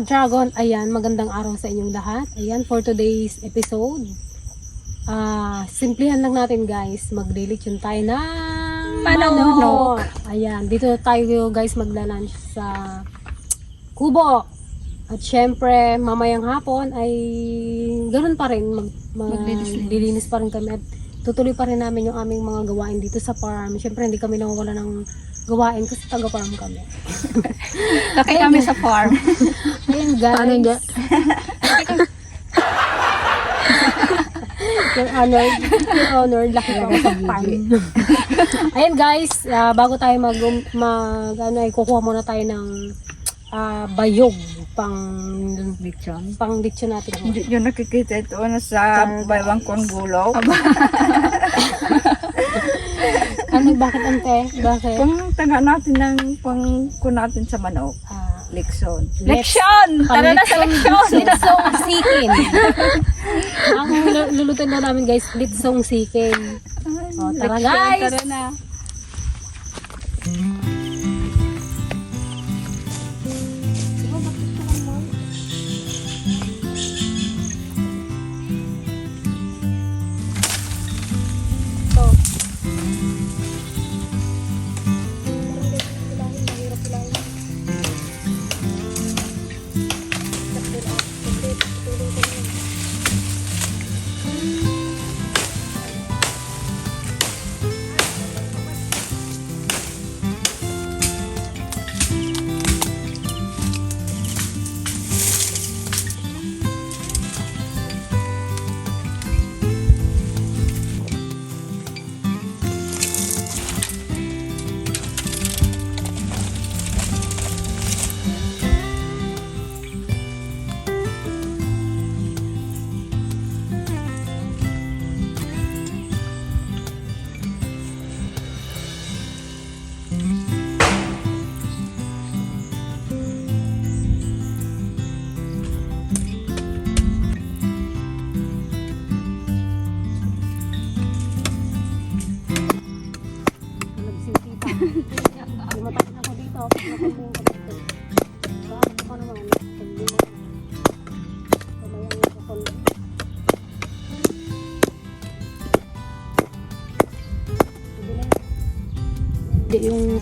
ka-dragon, ayan, magandang araw sa inyong lahat. Ayan, for today's episode, ah, simplihan lang natin guys, mag-religion tayo ng Manok. Ayan, dito tayo guys magla-lunch sa Kubo. At syempre, mamayang hapon ay ganun pa rin, mag, mag- Maglilinis-linis. lilinis pa rin kami at tutuloy pa rin namin yung aming mga gawain dito sa farm. Syempre, hindi kami nawawala ng gawain kasi taga-farm kami. Laki kami sa farm. Ayun guys. Paano ga? Your honor, your honor, laki ka sa farm. Ayun guys, ah, bago tayo mag, mag ano, ay kukuha muna tayo ng ah, bayog pang Lechon. pang lechon natin. Hindi yun nakikita ito na sa baywang kong gulaw. Ano, bakit ante? Bakit? Kung taga natin ng pang kun natin sa manok. Ah, Lekson. Lex- Leksyon! Tara na sa leksyon! Litsong sikin. Ang lu- lulutuin na namin guys, litsong sikin. O, tara Leksyon, guys! Tara na.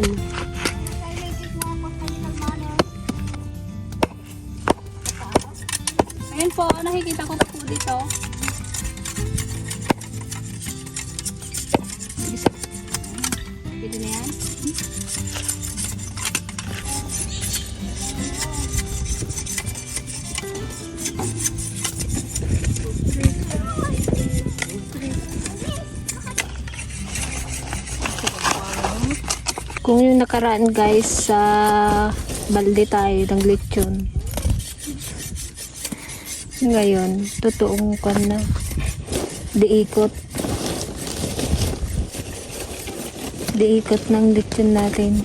Kanya. Ayun po, nakikita ko po dito. Pwede na yan? Nakaraan guys sa balde tayo ng lechon. Ngayon, totoong kan na. Diikot. Diikot ng lechon natin.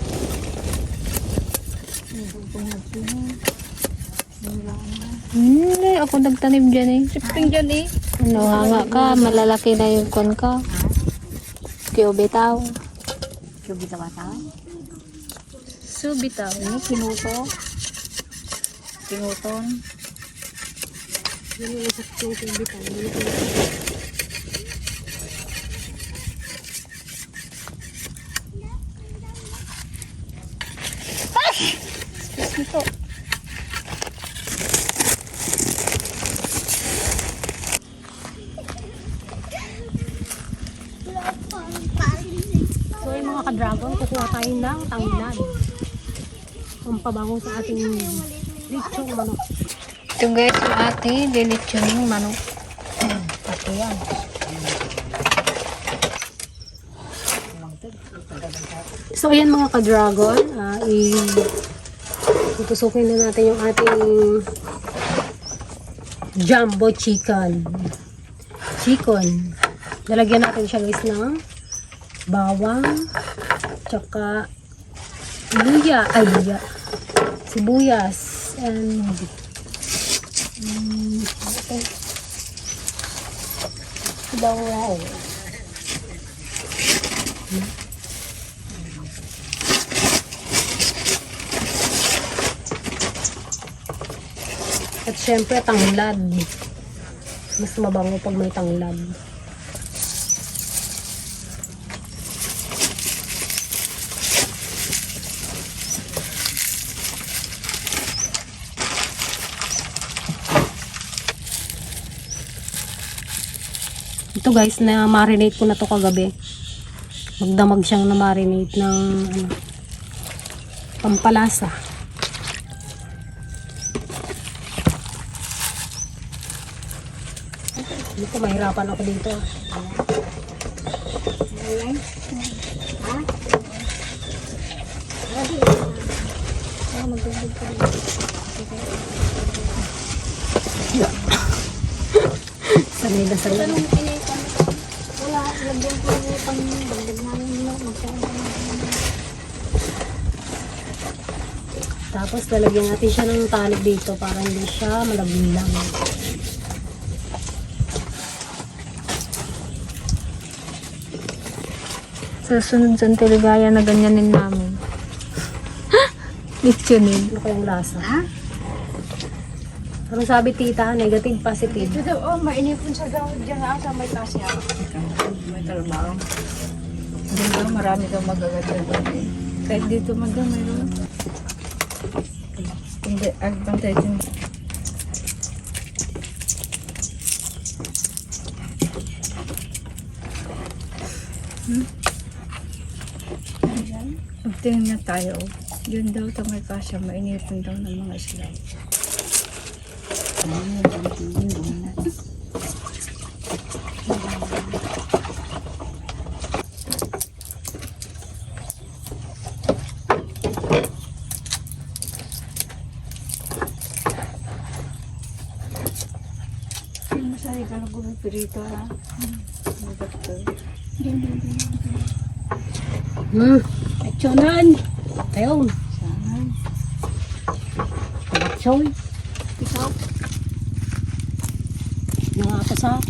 Hmm, eh, ako nagtanim dyan eh. Siping dyan eh. Ano, hanga ka, malalaki na yung kon ka. Kyo bitaw. Subi ka ba ta? Subitaw. Ano? Kinuto? Kinuton? Yun yung isa kong kubitan. Ito. So yung mga ka-dragon, kukuha tayo ng tanglad. Ang pabango sa ating lechong manok. Ito guys, yung ate, lilitsuning manok. Ito yan. So ayan mga ka-dragon, ah, i- tutusukin na natin yung ating jumbo chicken. Chicken. Lalagyan natin siya guys ng bawang, tsaka luya, ay luya, sibuyas, and mm, ito, bawang. At syempre, tanglad. Mas mabango pag may tanglad. Guys, na marinate ko na to kagabi. Magdamag siyang na marinate ng ano, pampalasa. Dito, mahirapan ako dito. Sanay na sanay. Tapos lalagyan natin siya ng talik dito para hindi siya malaglag. Sa sunod sa teligaya na ganyanin namin. Litsunin. Ano kayang lasa? Anong sabi tita? Negative, positive. Ito daw, oh, mainipon sa daw dyan nga sa may tasya. May trabaho. Diyan daw, marami daw magaganda doon eh. Kahit dito man daw mayroon. Hindi, agbantay din. Hmm? Magtingin na tayo. Yun daw ito may kasya, mainipon daw ng mga isla. Masaya ka na gulong pirito ha. Hmm. Aksyonan. Ayun. Sana. Aksyon. Nangapasak.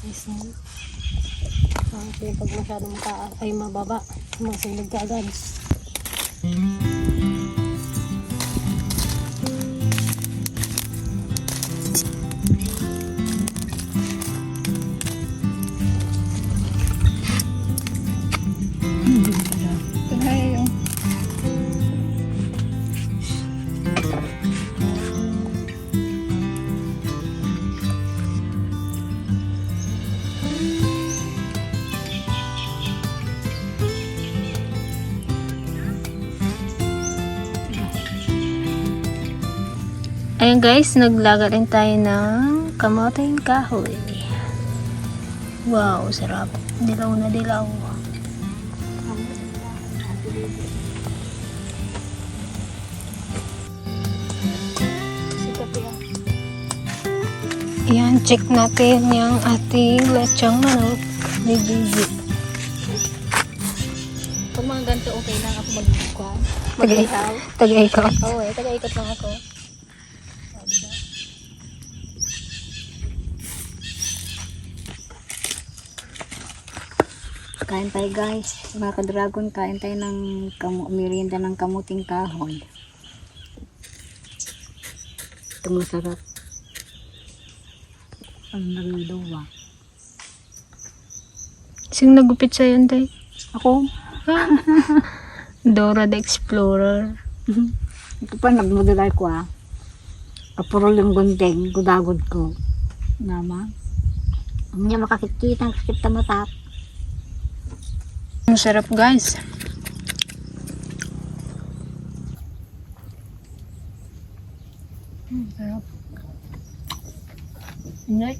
Yes, ma'am. Okay, pag masyadong mataas ay mababa, masilog ka agad. Ito Ayan guys, naglaga rin tayo ng kamoting kahoy. Wow, sarap. Dilaw na dilaw. Ayan, check natin yung ating lechong manok ni Gigi. Pag mga ganito, okay lang ako mag-ikwa. Tagay- Tagay-ikot. Oo eh, taga-ikot lang ako. Kain tayo guys. Mga ka-dragon, kain tayo ng kamu merienda ng kamuting kahoy. Ito masarap. Ang nagluwa. Sing nagupit sa'yo, Antay? Ako, Dora the Explorer. ito pa nagmudulay ko ah. Kapurol yung gundeng, gudagod ko. Naman. Ang niya makakikita ang sakit na mata. Ang sarap guys. Mm, sarap. Inay.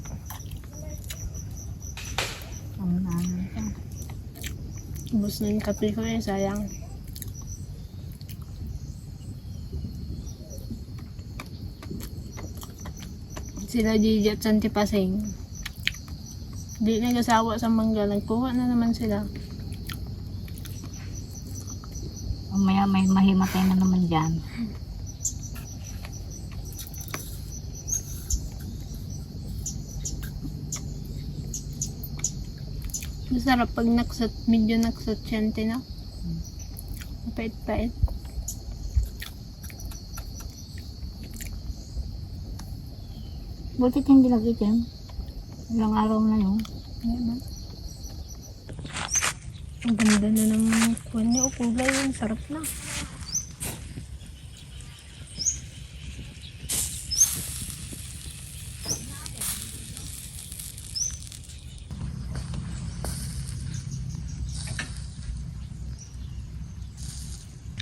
Ang nanay ka. Ubus na yung kape ko eh, sayang. Sila Gigi at Santi Pasing. Di nag-asawa sa mangga. Nagkuha na naman sila. Mamaya may mahimatay na naman dyan. Masarap pag naksat, medyo naksat siyente na. Mapait-pait. Butit hindi nagitim. Ilang araw na yun. Ayan na. Ang ganda na ng kuwan niya. O, kulay yun. Sarap na.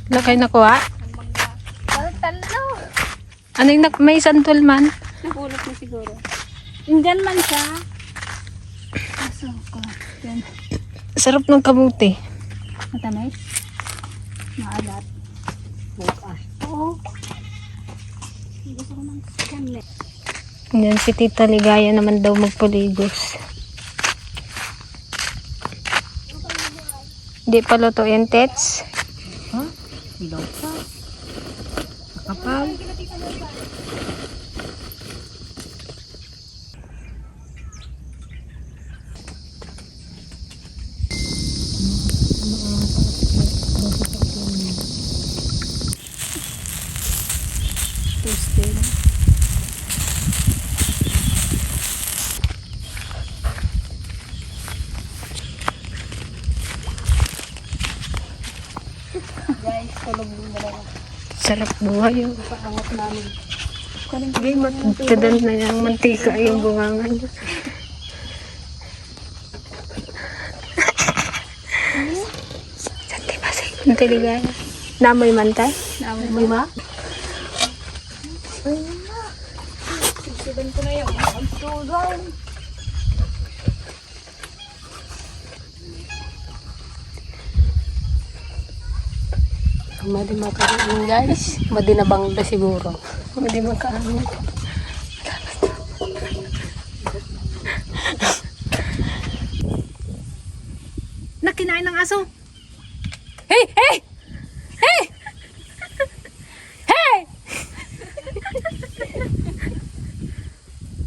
Wala kayo nakuha? Talo! Ano yung may santol man? Nahulog na siguro. Indian man siya. Aso ko. Yan. Sarap ng kamuti. Matamis. Maalat. Bukas. Oo. Gusto ko ng kanle. Yan si Tita Ligaya naman daw magpuligos. Di pa luto yung tets. Ilaw pa. Kapal. Toasted. Guys, tulog yung dalawa. Sarap buhay yun. Paangat namin. Hindi, matagtadan na yung mantika yung bunganga niya. Santi ba sa Santi Ligaya? Namoy mantay? Namin May ma? Susudan ko na yung pagtulong. Madi makaroon guys. Madi na bangda siguro. Madi makaroon. Nakinain ng aso. Hey! Hey! Hey! Hey!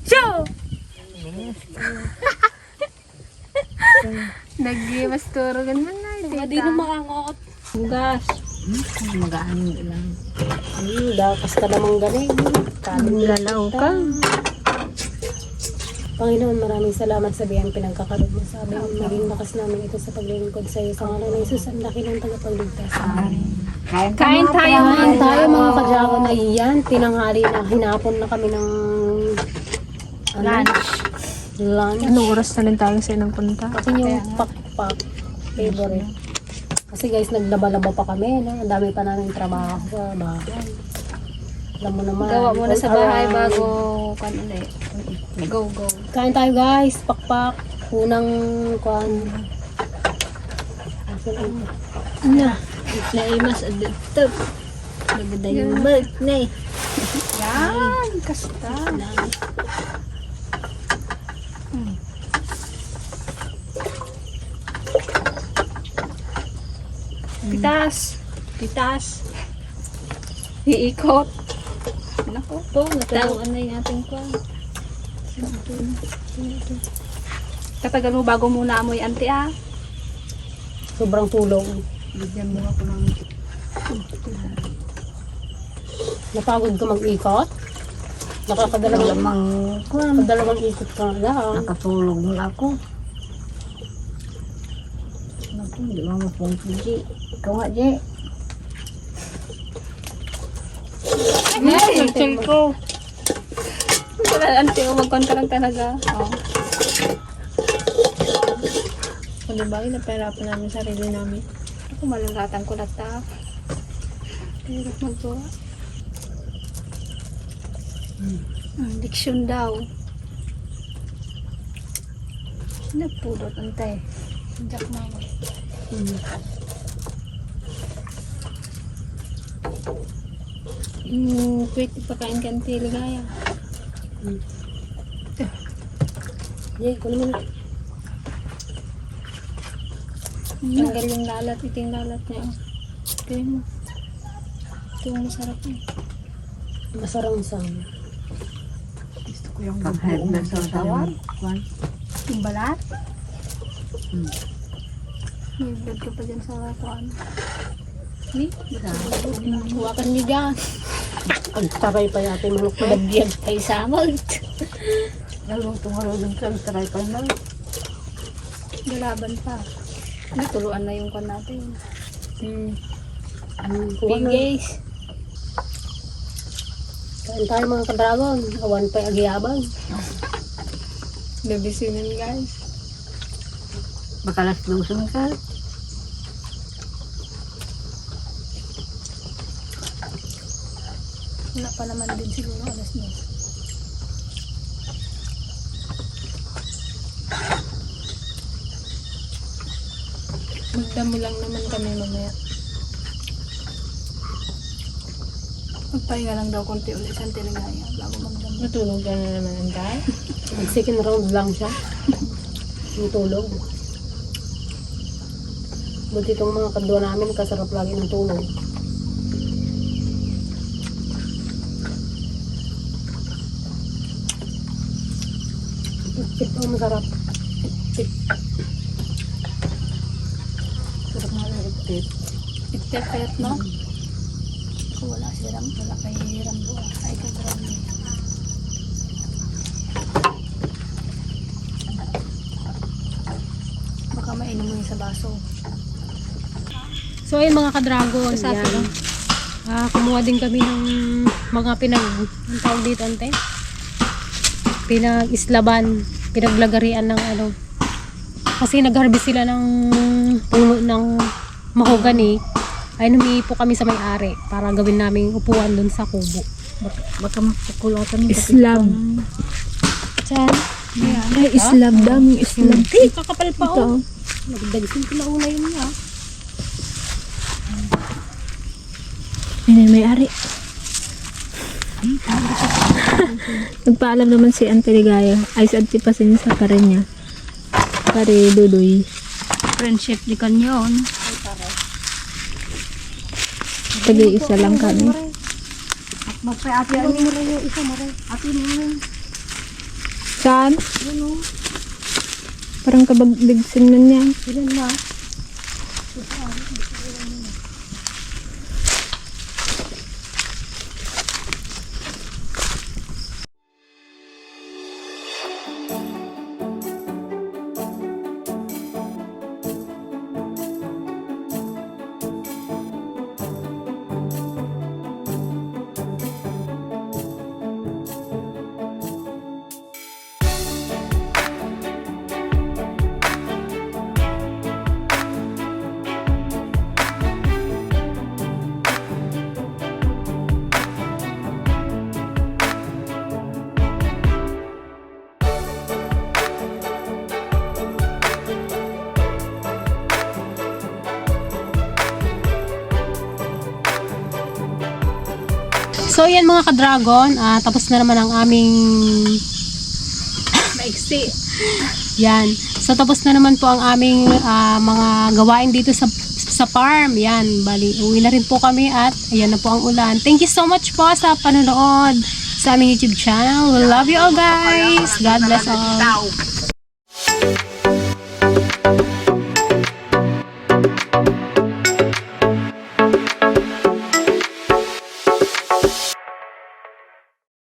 Show! Nag-iwas turo ganun na. Madi na makangot. Hugas. Mag-aaning ilang. Hmm, dakas ka namang galing. Kaling Lalaw ka. Panginoon, maraming salamat sa biyang pinagkakaroon mo sa amin. Maging lakas namin ito sa paglilingkod sa iyo. Sa ngalan ng Jesus, ang laki ng tagapagligtas. Kain, Kain tayo. Kain tayo mga kadyakan. Ayan, tinanghali na. Hinapon na kami ng ano? Lunch. Lunch. Anong oras na rin tayo sa inang punta? Ako yung pakpak favorite. Kasi guys, naglaba-laba pa kami. No? Ang dami pa namin trabaho sa bahay. Alam mo naman. Gawa muna sa bahay around. bago kan ulit. Go, go. Kain tayo guys. Pakpak. Unang kwan. Ano? Naimas dito. Naganda yung milk na eh. Yan! Kasta. Pitas. Pitas. Iikot. Nako. Ito, naturuan na yung ating kwan. Katagal mo bago muna amoy anti ah. Sobrang tulong. Bigyan mo ako ng Napagod ka mag-ikot? Nakakadalawang, kadalawang ikot ka lang. Nakatulog na ako. Naku, hindi mo mapong Ji. Ikaw nga, Ji. Nagsil ko. Wala, anti mo magkontra lang talaga. Oh. Kung di ba, napahirapan namin sarili namin. Ako malangatan ko lata. Hirap magawa. Hmm. diksyon daw. Nagpulot antay. Jack mama. Yung quick pagkain ka ang tiligaya. Yay, kunin mo na. Tanggal yung lalat, iting lalat niya. Kaya mo. Ito yung masarap eh. Masarang sang. Gusto ko yung sa tawar. Yung balat. Hmm. May blood ka pa dyan sa kuan. Huwakan niyo dyan. Pagtaray pa yata yung manok na. Bagyan kay samag. Naluto nga rin sa try pa na. Galaban pa. Natuluan na yung kan natin. Hmm. Kuha na. Pinggis. Kain tayo mga kadragon. Awan pa yung agiyabang. Labisinan guys. Bakalas lusong ka. Wala pa naman din siguro alas 10. Magdamo lang naman kami mamaya. Magpahinga lang daw konti ulit sa tinigaya bago magdamo. Natulog na naman ang dahil. Mag second round lang siya. Yung tulog. Buti itong mga kadwa namin, kasarap lagi ng tulog. Ito masarap. Sarap nga rin itit. Itepet no? Ako wala si Ram. Wala kay Rambo. Ay kay Rambo. Baka mainom mo sa baso. So ayun mga ka-dragon, yan. Ah, kumuha din kami ng mga pinag, ang tawag dito ante? Pinag-islaban, pinaglagarian ng ano. Kasi nag-harvest sila ng puno ng mahogany. Ay humihipo kami sa may-ari para gawin naming upuan dun sa kubo. Baka, baka mapukulatan yung Islam. Diyan. Ay, Islam. Daming Islam. Hey, kakapal pa Ito. oh. Nagdagisin ko na una yun niya. Ayun, may ari. Nagpaalam naman si Ante Ligaya. Ay, si Pasin sa pare niya. Pare Dudoy. Friendship di kanyon. Tag-iisa lang kami. Magpay ate ani. Ate ni. Saan? Parang kabagligsin man yan. Ilan na? So yan mga ka-dragon, ah, tapos na naman ang aming Maiksi. yan. So tapos na naman po ang aming ah, mga gawain dito sa sa farm. Yan, bali uwi na rin po kami at ayan na po ang ulan. Thank you so much po sa panonood sa aming YouTube channel. We love you all guys. God bless all.